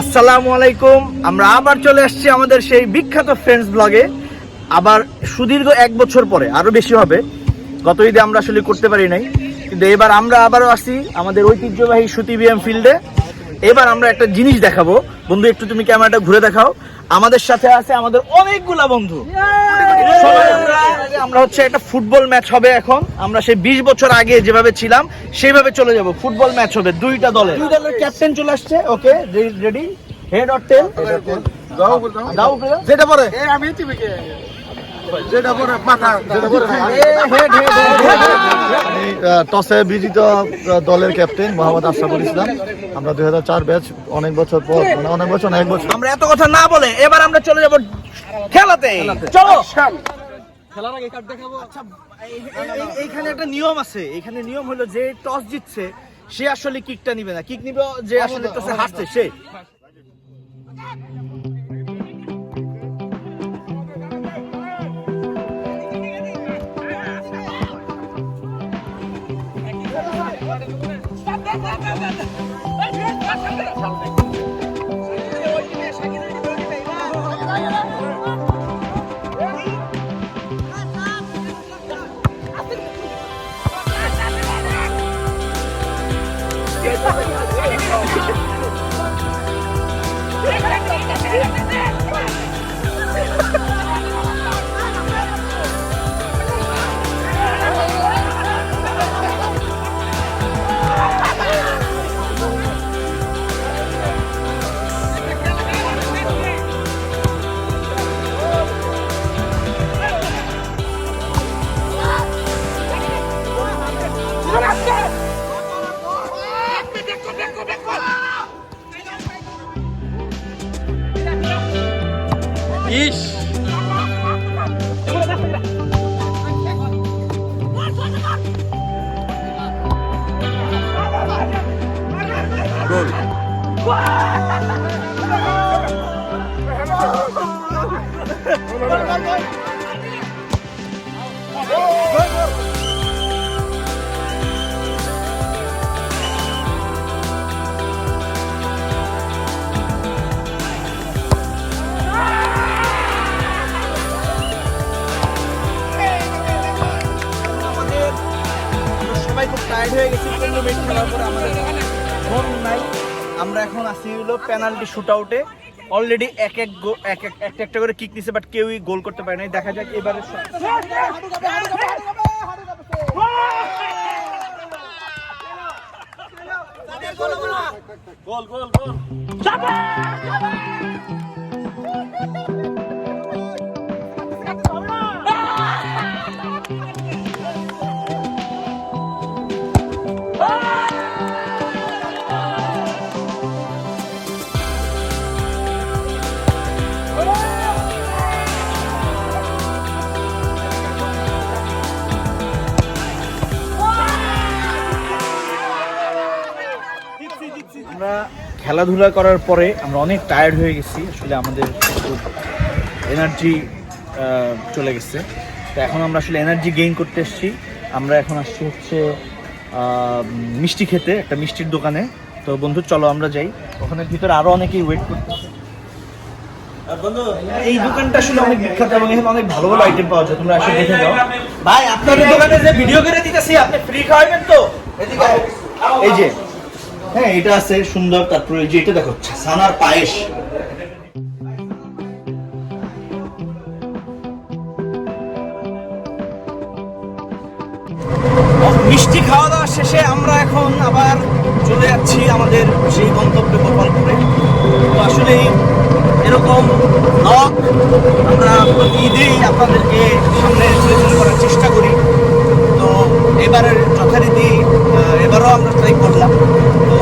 আসসালামু আলাইকুম। আমরা আবার চলে আসছি আমাদের সেই বিখ্যাত ফ্রেন্ডস ব্লগে আবার সুদীর্ঘ এক বছর পরে আরও বেশি হবে। গত ঈদে আমরা আসলে করতে পারি নাই। কিন্তু এবার আমরা আবারও আসি আমাদের ঐতিহ্যবাহী সুতি বিএম ফিল্ডে এবার আমরা একটা জিনিস দেখাবো। বন্ধু, একটু তুমি ক্যামেরাটা ঘুরে দেখাও। আমাদের সাথে আছে আমাদের অনেকগুলা বন্ধু। সবাই আমরা- আমরা হচ্ছে একটা ফুটবল ম্যাচ হবে এখন। আমরা সেই বিশ বছর আগে যেভাবে ছিলাম সেইভাবে চলে যাব। ফুটবল ম্যাচ হবে দুইটা দলের। দুই দলের ক্যাপ্টেন চলে আসছে। Okay ready? Head or tail দাও দাও। যেটা পরে। আমি টসে বিজিত দলের ক্যাপ্টেন মোহাম্মদ আশরাফুল ইসলাম আমরা দুই হাজার চার ব্যাচ অনেক বছর পর মানে অনেক বছর না এক বছর আমরা এত কথা না বলে এবার আমরা চলে যাব খেলাতে চলো আচ্ছা, এই- এই- এইখানে একটা নিয়ম আছে এখানে নিয়ম হলো যে টস জিতছে সে আসলে কিকটা নিবে না কিক নিবে যে আসলে টসে হারছে সে না আমাদের হয়ে গেছি পনেরো মিনিট খেলার পরে আমাদের মন নাই। আমরা এখন আসি হলো পেনাল্টি শুট আউটে অলরেডি এক এক গো- এক এক একটা একটা করে কিক নিছে বাট কেউই গোল করতে পারে নাই। দেখা যাক এবারে আমরা খেলাধুলা করার পরে আমরা অনেক টায়ার্ড হয়ে গেছি। আসলে আমাদের এনার্জি চলে গেছে। তো এখন আমরা আসলে এনার্জি গেইন করতে এসেছি। আমরা এখন আসছি হচ্ছে মিষ্টি খেতে, একটা মিষ্টির দোকানে। তো বন্ধু, চলো আমরা যাই। ওখানে ভিতরে আরও অনেকেই ওয়েট করতেছে। এই দোকানটা আসলে অনেক বিখ্যাত এবং এখানে অনেক ভালো ভালো আইটেম পাওয়া যায়। তোমরা আসলে দেখে যাও। ভাই আপনার দোকানে যে ভিডিও করে দিতেছি, আপনি ফ্রি খাওয়াবেন তো? এই যে হ্যাঁ এটা আছে সুন্দর, তারপরে যে এটা দেখো সানার পায়েস। মিষ্টি খাওয়া দাওয়া শেষে আমরা এখন আবার চলে যাচ্ছি আমাদের সেই গন্তব্যে গোপালপুরে তো আসলে এরকম ব্লগ আমরা প্রতি ঈদেই আপনাদেরকে সামনে তুলে তুলে করার চেষ্টা করি। তো এবারের এবারও আমরা ট্রাই করলাম। তো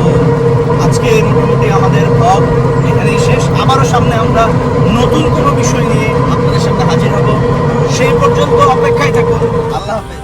আজকে মোটামুটি আমাদের ব্লগ এখানেই শেষ। আবারও সামনে আমরা নতুন কোনো বিষয় নিয়ে আপনাদের সামনে হাজির হব। সেই পর্যন্ত অপেক্ষায় থাকুন। আল্লাহ হাফেজ।